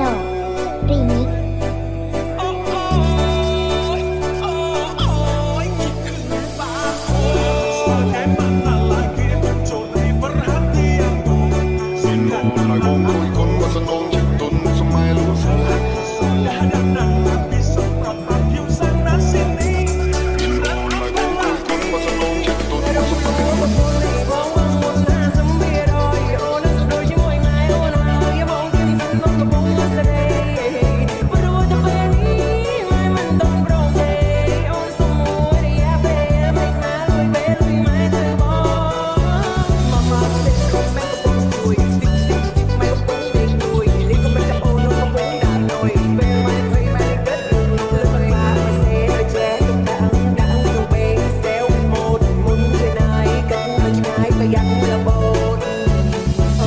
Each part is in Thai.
นอรีมิหน่คนว่สนอง ก็ยังเบื่โบนออ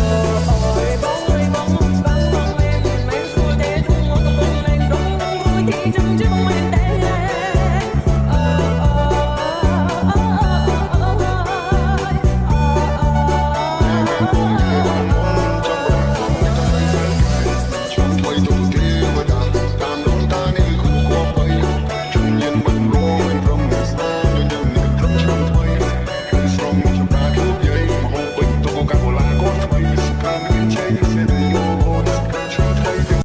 อบ้องบ้องบ้องบ้องเลยไม่สู้เด็ดหัวก็บ้องเลยดงดงรู้ที่จำจบ